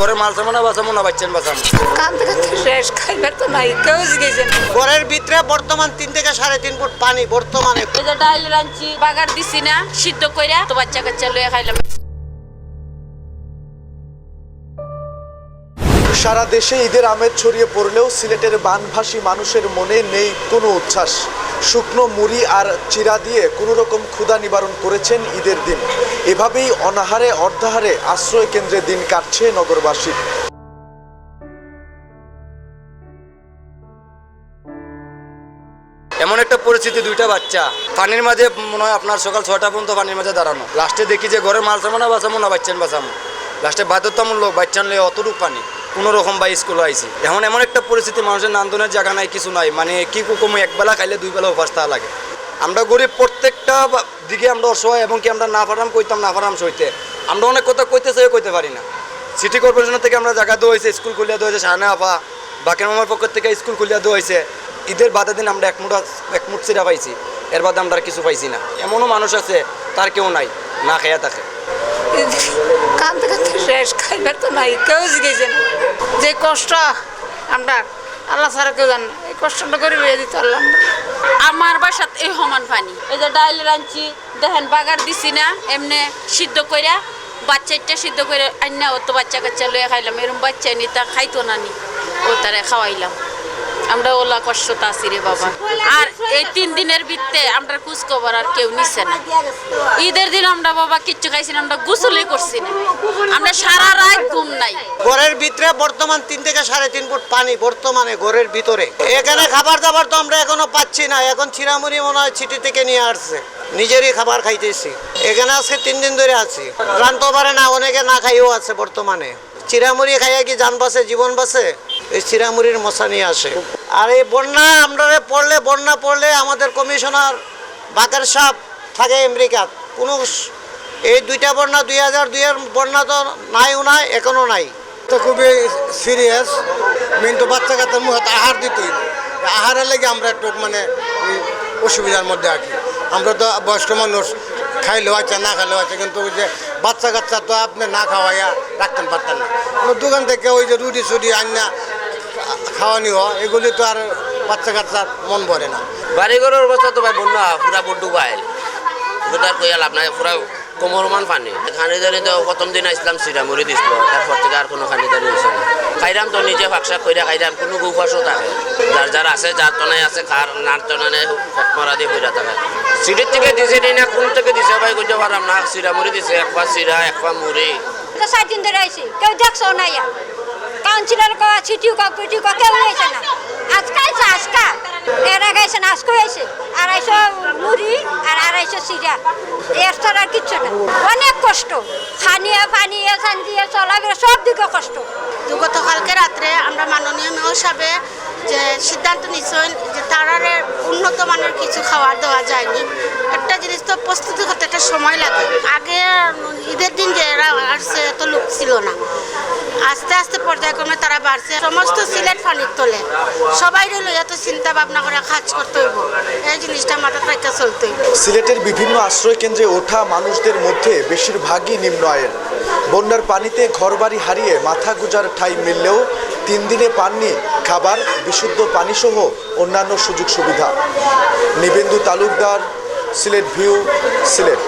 ঘরে মাল সামানা বাঁচামো না বাচ্চান বাঁচামো। কান্দতে কান্দতে শেষ খাইবার তো নাই কেউ গেছেন ঘরের ভিতরে বর্তমান তিন থেকে সাড়ে তিন ফুট পানি বর্তমানে। ডাইল রাঁধছি বাগার দিছি না সিদ্ধ কইরা তো বাচ্চা কাচ্চা লইয়া খাইলাম। সারা দেশে ঈদের আমেজ ছড়িয়ে পড়লেও সিলেটের বানভাসী মানুষের মনে নেই কোনো উচ্ছ্বাস। শুকনো মুড়ি আর চিরা দিয়ে কোনো রকম ক্ষুধা নিবারণ করেছেন ঈদের দিন। এভাবেই অনাহারে, অর্ধাহারে আশ্রয় কেন্দ্রে দিন কাটছে নগরবাসী। এমন একটা পরিস্থিতি, দুইটা বাচ্চা। পানির মাঝে মনে হয় আপনার সকাল ছয়টা পর্যন্ত পানির মাঝে দাঁড়ানো। লাস্টে দেখি যে ঘরে মাল সামানা বাঁচামো না বাচ্চান বাঁচামো লাস্টে বাধ্যতামূলক বাচ্চান লয়ে অতটুক পানি। কোনো রকম বা স্কুলে আইসি এখন এমন একটা পরিস্থিতি, মানুষের নান্দনের জায়গা নাই, কিছু নাই। মানে কি কম একবেলা খাইলে দুই বেলা উপাস তা লাগে। আমরা গরিব, প্রত্যেকটা দিকে আমরা অসহায় এবং কি আমরা না পারাম কইতাম, না পারাম সইতে। আমরা অনেক কথা কইতে চাই কইতে পারি না। সিটি কর্পোরেশনের থেকে আমরা জায়গা দেওয়া হয়েছে স্কুল খুলিয়া দেওয়া হয়েছে, শাহানা আপা, বাকের মামার পক্ষ থেকে স্কুল খুলিয়া দেওয়া হয়েছে। ঈদের বাদে দিন আমরা এক মুঠ এক মুঠ সিরা পাইছি। এর বাদে আমরা আর কিছু পাইছি না। এমনও মানুষ আছে, তার কেউ নাই, না খেয়া থাকে। কান্দতে কান্দতে শেষ খাইবার তো নাই, কেউ গেছেন যে কষ্ট, আমরা আল্লাহ ছাড়া কেউ জান এই কষ্টটা করে বিয়ে দিতে পারলাম আমার। বাসাত এই সমান পানি। এই যে ডাইল রাঁধছি, দেখেন বাগার দিছি না, এমনি সিদ্ধ কইরা বাচ্চাটা সিদ্ধ করে আন্না ও তো বাচ্চা কাচ্চা লইয়া খাইলাম। এরকম বাচ্চা নি তা খাইতো না নি, ও তারে খাওয়াইলাম। আমরা ওলা কষ্টতা আছি রে বাবা। আর এই তিন দিনের ভিত্তে আমরা খোঁজ খবর আর কেউ নিচ্ছে না। ঈদের দিন আমরা বাবা কিচ্ছু খাইছি না, আমরা গোসলই করছি না। আমরা সারা রাত ঘুম নাই। ঘরের ভিতরে বর্তমান তিন থেকে সাড়ে তিন ফুট পানি বর্তমানে ঘরের ভিতরে। এখানে খাবার দাবার তো আমরা এখনও পাচ্ছি না, এখন চিরামুড়ি মনে হয় সিটি থেকে নিয়ে আসছে। নিজেরই খাবার খাইতেছি। এখানে আজকে তিন দিন ধরে আছি। জানতে পারে না, অনেকে না খাইও আছে বর্তমানে। চিরামুড়ি খাইয়া কি যান বাসে, জীবন বাসে? এই চিরামুড়ির মশা নিয়ে আসে। আর এই বন্যা আমরা পড়লে, বন্যা পড়লে আমাদের কমিশনার বাকের সাপ থাকে আমেরিকা কোনো এই দুইটা বন্যা, দুই হাজার দুইয়ের বন্যা তো নাইও নাই এখনও নাই। তো খুবই সিরিয়াস মেন তো বাচ্চা কাচ্চার মুখে আহার দিতেই আহারের লেগে আমরা একটু মানে অসুবিধার মধ্যে আছি। আমরা তো বয়স্ক মানুষ খাইলেও আছে, না খাইলেও আছে, কিন্তু ওই যে বাচ্চা কাচ্চা তো আপনি না খাওয়াইয়া রাখতেন, পারতেন না। কোনো দোকান থেকে ওই যে রুটি সুটি আন্না খাওয়ানি হয়, এগুলি তো আর বাচ্চা কাচ্চার মন ভরে না। বাড়িঘরের অবস্থা তো ভাই বন্যা, পুরা বড্ডু বাইল আর কইয়া লাভ নাই, পুরা কোমরমান পানি খানিদানি তো প্রথম দিন আসলাম সিরামুড়ি দিছিল, তারপর থেকে আর কোনো খানিদানি হয়েছে না। খাইরাম তো নিজে ফাঁকশা কইরা খাইরাম, কোনো গুফাসও থাকে। যার যার আছে, যার তনায় আছে, খার, নার তনানে পেট মরা দিয়ে কইরা থাকে। সিটির থেকে দিছে না, কোন থেকে কইতে পারাম না সিরামুড়ি দিছে এক পা সিরা এক পা মুড়ি। তো সাত দিন ধরে আইছি কেউ দেখছ না ইয়া? কাউন্সিলর কা ছিটিও কা পিটিও কা কেউ আইছে না। আজকে আইছে আজকা। এর আইছে না আজকে আইছে। আড়াইশো মুড়ি আর আড়াইশো সিরা এর ছাড়া আর কিচ্ছু না। অনেক কষ্ট। খানিয়ে পানিয়ে শান্তিয়ে চলাফেরা সব দিকে কষ্ট। তো গতকালকে রাত্রে আমরা মাননীয় মেয়র সাহেবে যে সিদ্ধান্ত নিচ্ছেন যে তারারে উন্নত মানের কিছু খাবার দেওয়া যায়নি। একটা জিনিস তো প্রস্তুতি করতে একটা সময় লাগে। আগে ঈদের দিন যে এরা আসছে, এত লোক ছিল না। আস্তে আস্তে পর্যায়ক্রমে তারা বাড়ছে। সমস্ত সিলেট ফানির তোলে। সবাই রইল, এত চিন্তা ভাবনা করে কাজ করতে হইব। এই জিনিসটা মাথা থেকে চলতে হইব। সিলেটের বিভিন্ন আশ্রয় কেন্দ্রে ওঠা মানুষদের মধ্যে বেশিরভাগই নিম্ন আয়ের। বন্যার পানিতে ঘরবাড়ি হারিয়ে মাথা গুজার ঠাই মিললেও তিন দিনে পাননি। খাবার বিশুদ্ধ পানিসহ অন্যান্য সুযোগ সুবিধা। নিবেন্দু তালুকদার সিলেট ভিউ সিলেট।